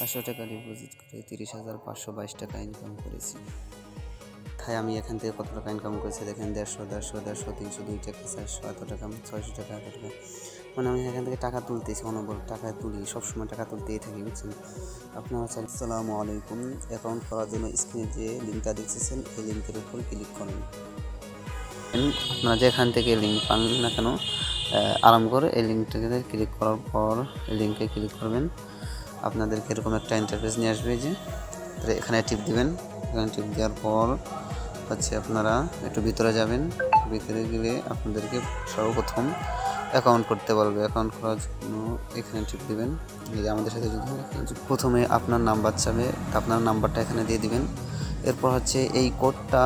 চারশো টাকা ডিপোজিট করে তিরিশ হাজার পাঁচশো বাইশ টাকা ইনকাম করেছি। তাই আমি এখান থেকে কত টাকা ইনকাম করেছি দেখেন? দেড়শো দেড়শো দেড়শো, তিনশো, দুই টাকা, চারশো, এত টাকা, ছয়শো টাকা, এত টাকা। মানে আমি এখান থেকে টাকা তুলতেছি, অনবরত টাকা তুলি, সবসময় টাকা তুলতেই থাকি, বুঝছেন? আপনারা চাই আসসালামু আলাইকুম। অ্যাকাউন্ট করার জন্য স্ক্রিনে যে লিঙ্কটা দেখতেছেন, এই লিঙ্কের উপর ক্লিক করুন। আপনারা যেখান থেকে লিঙ্ক পান না কেন আরাম করে এই লিঙ্কটাকে ক্লিক করার পর, এই লিঙ্কে ক্লিক করবেন। আপনাদেরকে এরকম একটা ইন্টারফেস নিয়ে আসবে যে। এখানে টিপ দিবেন। এখানে টিপ দেওয়ার পর হচ্ছে আপনারা একটু ভিতরে যাবেন। ভিতরে গেলে আপনাদেরকে সর্বপ্রথম অ্যাকাউন্ট করতে বলবে। অ্যাকাউন্ট করার জন্য এখানে টিপ দিবেন। আমাদের সাথে যদি প্রথমে আপনার নাম্বার চাবে। আপনার নাম্বারটা এখানে দিয়ে দিবেন। এরপর হচ্ছে এই কোডটা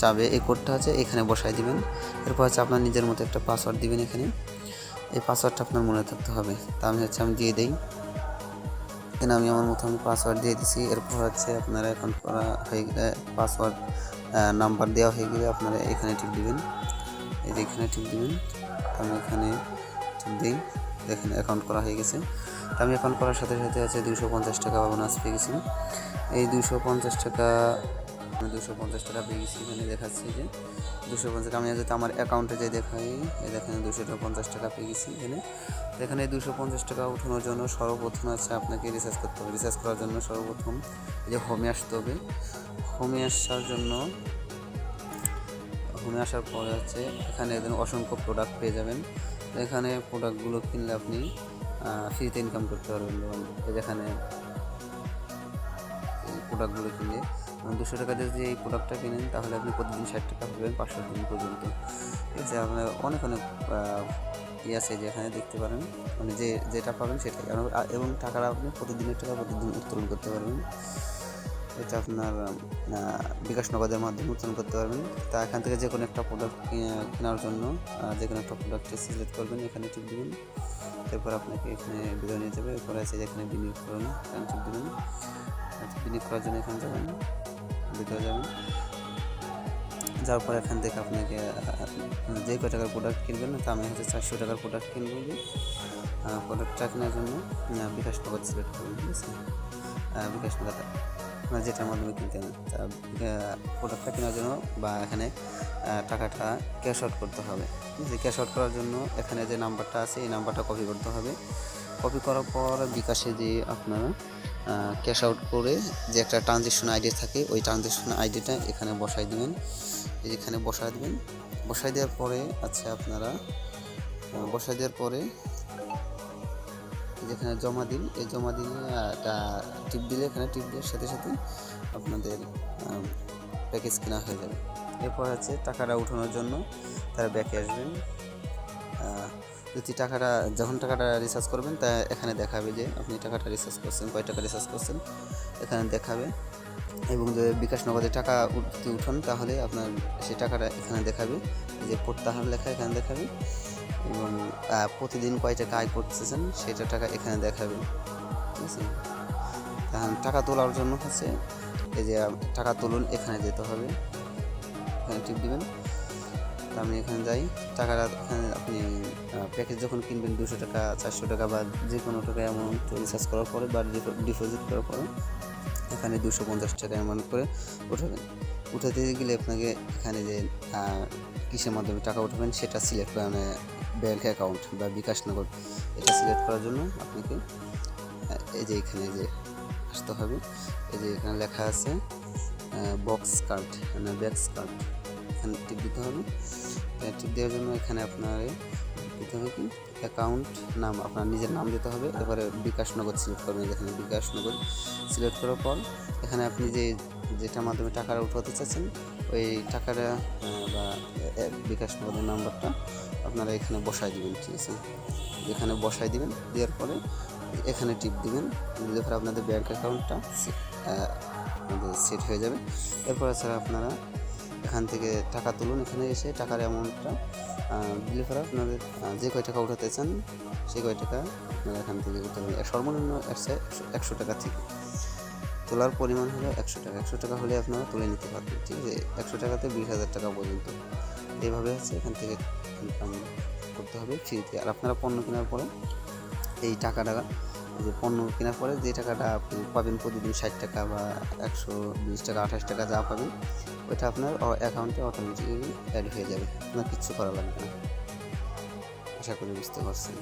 চাবে। এই কোডটা হচ্ছে এখানে বসাই দিবেন। এরপর হচ্ছে আপনার নিজের মতো একটা পাসওয়ার্ড দিবেন এখানে। এই পাসওয়ার্ডটা আপনার মনে থাকতে হবে। তা আমি হচ্ছে আমি দিয়ে দিই। এখানে আমি আমার মতো আমি পাসওয়ার্ড দিয়ে দিছি। এরপর হচ্ছে আপনারা অ্যাকাউন্ট করা হয়ে গেলে পাসওয়ার্ড নাম্বার দেওয়া হয়ে গেলে আপনারা এখানে টিপ দিবেন। এই যে এখানে টিপ দিবেন। আমি এখানে টিপ দিই। দেখেন অ্যাকাউন্ট করা হয়ে গেছে। তো আমি অ্যাকাউন্ট করার সাথে সাথে আছে দুশো পঞ্চাশ টাকা বোনাস পেয়ে গেছি। এই দুশো পঞ্চাশ টাকা দুশো পঞ্চাশ টাকা পেয়ে গেছি এখানে দেখাচ্ছি যে। দুশো পঞ্চাশ আমি যদি আমার অ্যাকাউন্টে যে দেখাই দেখেন দুশো পঞ্চাশ টাকা পেয়ে গেছি এখানে এখানে দুশো পঞ্চাশ টাকা উঠানোর জন্য সর্বপ্রথম আছে আপনাকে রিচার্জ করতে হবে। রিচার্জ করার জন্য সর্বপ্রথম যে হোমে আসতে হবে। হোমে আসার জন্য হোমে আসার পরে হচ্ছে এখানে অসংখ্য প্রোডাক্ট পেয়ে যাবেন। এখানে প্রোডাক্টগুলো কিনলে আপনি ফ্রিতে ইনকাম করতে পারবেন এই এখানে প্রোডাক্টগুলো কিনলে দুশো টাকা দিয়ে যদি এই প্রোডাক্টটা কিনেন তাহলে আপনি প্রতিদিন ষাট টাকা পাবেন পাঁচশো দিন পর্যন্ত। ঠিক আছে আপনার অনেক অনেক আহ, ই আছে যে এখানে দেখতে পারেন মানে যে যেটা পাবেন সেটাই। এবং টাকাটা আপনি প্রতিদিনের টাকা প্রতিদিন উত্তোলন করতে পারবেন। এটা আপনার বিকাশ নগদের মাধ্যমে উত্তোলন করতে পারবেন। তা এখান থেকে যে কোনো একটা প্রোডাক্ট কেনার জন্য যে কোনো একটা প্রোডাক্ট সিলেক্ট করবেন এখানে টিপ দেবেন। এরপর আপনাকে এখানে ভিডিও নিয়ে যাবে এরপর আছে এখানে বিনিয়োগ করুন এখানে টিপ দেবেন। আচ্ছা, বিনিয়োগ করার জন্য এখানে যাবেন ভিতরে যাবেন। যাওয়ার পর এখান থেকে আপনাকে যে কয় টাকার প্রোডাক্ট কিনবেন না তা আমি হচ্ছে চারশো টাকার প্রোডাক্ট কিনবো প্রোডাক্টটা কেনার জন্য বিকাশ নগদ সিলেক্ট করবেন ঠিক আছে? বিকাশ নগদ আপনার যেটার মাধ্যমে কিনতে হবে। তা প্রোডাক্টটা কেনার জন্য বা এখানে টাকাটা ক্যাশ আউট করতে হবে। ঠিক আছে? ক্যাশ আউট করার জন্য এখানে যে নাম্বারটা আছে এই নাম্বারটা কপি করতে হবে। কপি করার পর বিকাশে যে আপনারা ক্যাশ আউট করে যে একটা ট্রানজেকশন আইডি থাকে, ওই ট্রানজেকশন আইডিটা এখানে বসাই দিবেন। এখানে বসাই দিবেন। বসাই দেওয়ার পরে আচ্ছা আপনারা বসাই দেওয়ার পরে এই যে এখানে জমা দিন। এই জমা একটা টিপ দিলে, এখানে টিপ দেওয়ার সাথে সাথে আপনাদের প্যাকেজ কেনা হয়ে যাবে। এরপর আছে টাকাটা উঠানোর জন্য তারা ব্যাকে আসবেন। যদি টাকাটা, যখন টাকাটা রিচার্জ করবেন, তা এখানে দেখাবে যে আপনি টাকাটা রিচার্জ করছেন, কয় টাকা রিচার্জ করছেন, এখানে দেখাবে। এবং যদি বিকাশ নগদে টাকা উঠতে উঠান, তাহলে আপনার সেই টাকাটা এখানে দেখাবে। যে প্রত্যাহার লেখা এখানে দেখাবে। এবং প্রতিদিন কয় টাকা আয় করতেছেন, সেটা টাকা এখানে দেখাবে। ঠিক আছে? টাকা তোলার জন্য হচ্ছে, এই যে টাকা তুলুন, এখানে যেতে হবে। এখানে টিপ দিবেন। তা আমি এখানে যাই। টাকাটা এখানে আপনি প্যাকেজ যখন কিনবেন দুশো টাকা, চারশো টাকা বা যে কোনো টাকা অ্যামাউন্ট রিচার্জ করার পরে বা ডিপোজিট করার পরে এখানে দুশো পঞ্চাশ টাকা অ্যামাউন্ট করে উঠাবেন। উঠাতে গেলে আপনাকে এখানে যে কিসের মাধ্যমে টাকা উঠাবেন সেটা সিলেক্ট করে মানে ব্যাঙ্ক অ্যাকাউন্ট বা বিকাশ নগদ এটা সিলেক্ট করার জন্য আপনাকে এই যে এখানে যে আসতে হবে। এই যে এখানে লেখা আছে বক্স কার্ড মানে ব্যাক্স কার্ড এখানে টিপ দিতে হবে। টিপ দেওয়ার জন্য এখানে আপনার দিতে হবে কি? অ্যাকাউন্ট নাম, আপনার নিজের নাম দিতে হবে। এবারে বিকাশ নগদ সিলেক্ট করবেন এখানে বিকাশ নগদ সিলেক্ট করার পর এখানে আপনি যে, যেটার মাধ্যমে টাকাটা উঠাতে চাচ্ছেন, ওই টাকাটা বা এ- বিকাশ নগদের নাম্বারটা আপনারা এখানে বসাই দিবেন, ঠিক আছে? এখানে বসাই দিবেন, দেওয়ার পরে এখানে টিপ দিবেন। পরে আপনাদের ব্যাঙ্ক অ্যাকাউন্টটা সেট হয়ে যাবে। এরপর ছাড়া আপনারা এখান থেকে টাকা তুলুন, এখানে এসে টাকার অ্যামাউন্টটা দিলে পরে আপনাদের যে কয় টাকা উঠাতে চান সেই কয় টাকা আপনারা এখান থেকে উঠাতে পারবেন। সর্বনিম্ন একশো টাকা থেকে। তোলার পরিমাণ হলো একশো টাকা। একশো টাকা হলে আপনারা তুলে নিতে পারবেন, ঠিক আছে? একশো টাকাতে বিশ হাজার টাকা পর্যন্ত। এইভাবে হচ্ছে এখান থেকে ইনকাম করতে হবে ফ্রিতে। আর আপনারা পণ্য কেনার পরে এই টাকাটা যে পণ্য কেনার পরে যে টাকাটা আপনি পাবেন প্রতিদিন ষাট টাকা বা একশো বিশ টাকা, আঠাশ টাকা যা পাবেন, ওইটা আপনার অ্যাকাউন্টে অটোমেটিক্যালি অ্যাড হয়ে যাবে। আপনার কিচ্ছু করা লাগবে না। আশা করি বুঝতে পারছেন।